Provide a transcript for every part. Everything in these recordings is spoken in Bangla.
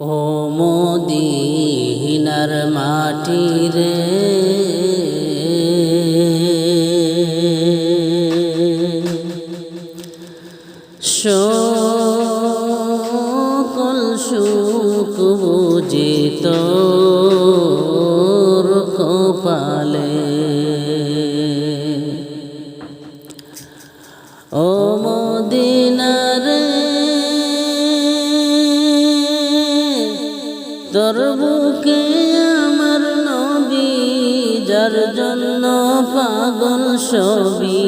ও মদিনার মাটি রে সকল সুখ কপালে। তোর বুকে আমার নবী, যার জন্য পাগল ছবি।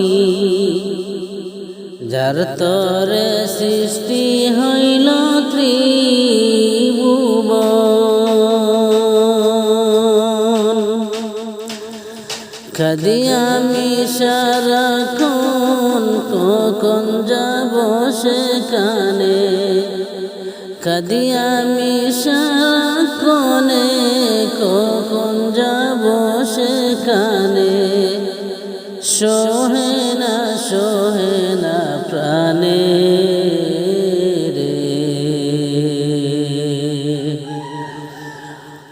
যার তরে সৃষ্টি হইল ত্রিভুবন। কাদি আমি সারাক্ষণ কখন যাব সেখানে? কাদি আমি সারাক্ষণে কখন যাব সেখানে? সোহে না সোহে না প্রাণে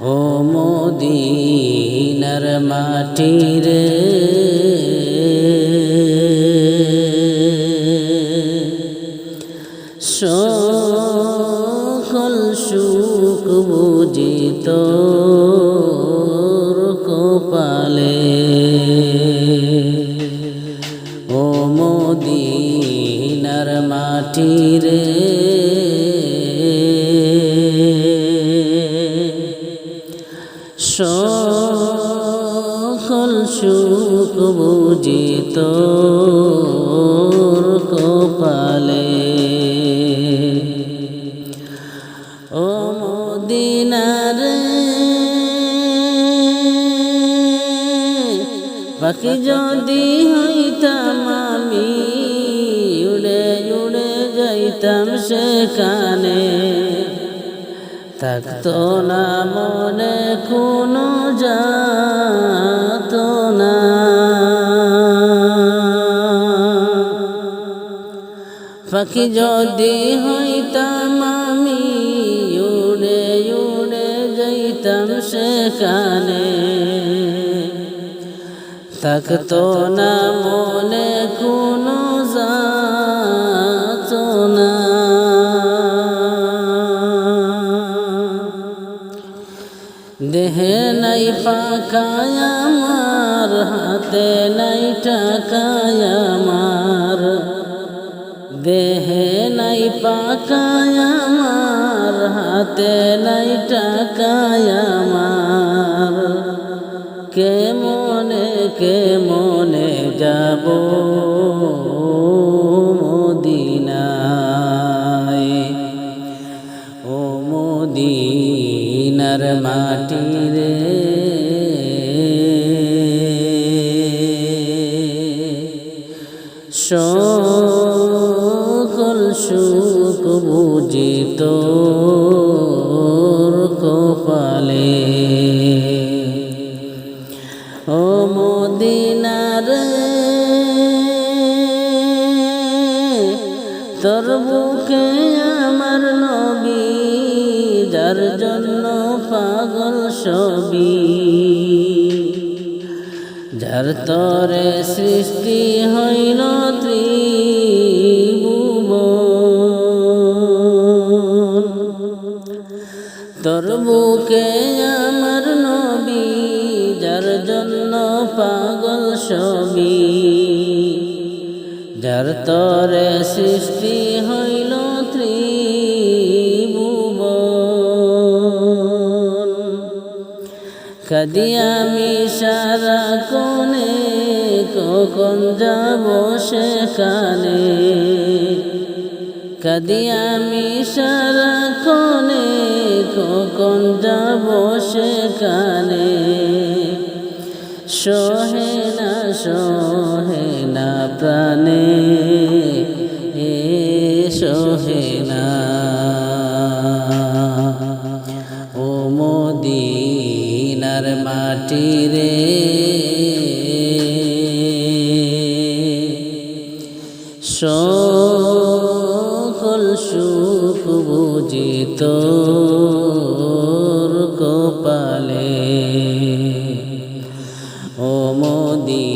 ও মোদিনার মাটি রে সকল সুখ বুঝিত কপালে। ও মদিনার বাকি যদি হইতাম আমি, উড়ে উড়ে যাইতাম সেখানে। থাকতো না মনে কোনো যাত না। পাখি যদি হইতাম আমি উড়ে উড়ে যাইতাম সেখানে। থাকতো না মনে পাকায় আমার হাতে নাই টাকায় আমার। দেহে নাই পাকায় আমার হাতে নাই টাকায় সকল সুখ বুঝিত কপালে। ও মদিনার তোর বুকে আমার নবী, যার জন্য পাগল ছবি, যার তরে সৃষ্টি ছবি যার তরে সৃষ্টি হইল ত্রিভুবন। কাদি আমি সারা কোণে, কখন যাব সেখানে? কাদি আমি সারা কোণে, কখন যাব সেখানে? সোহে না সোহে না প্রাণে, এ সোহে না। ও মদিনার মাটি রে সকল সুখ বুঝিত।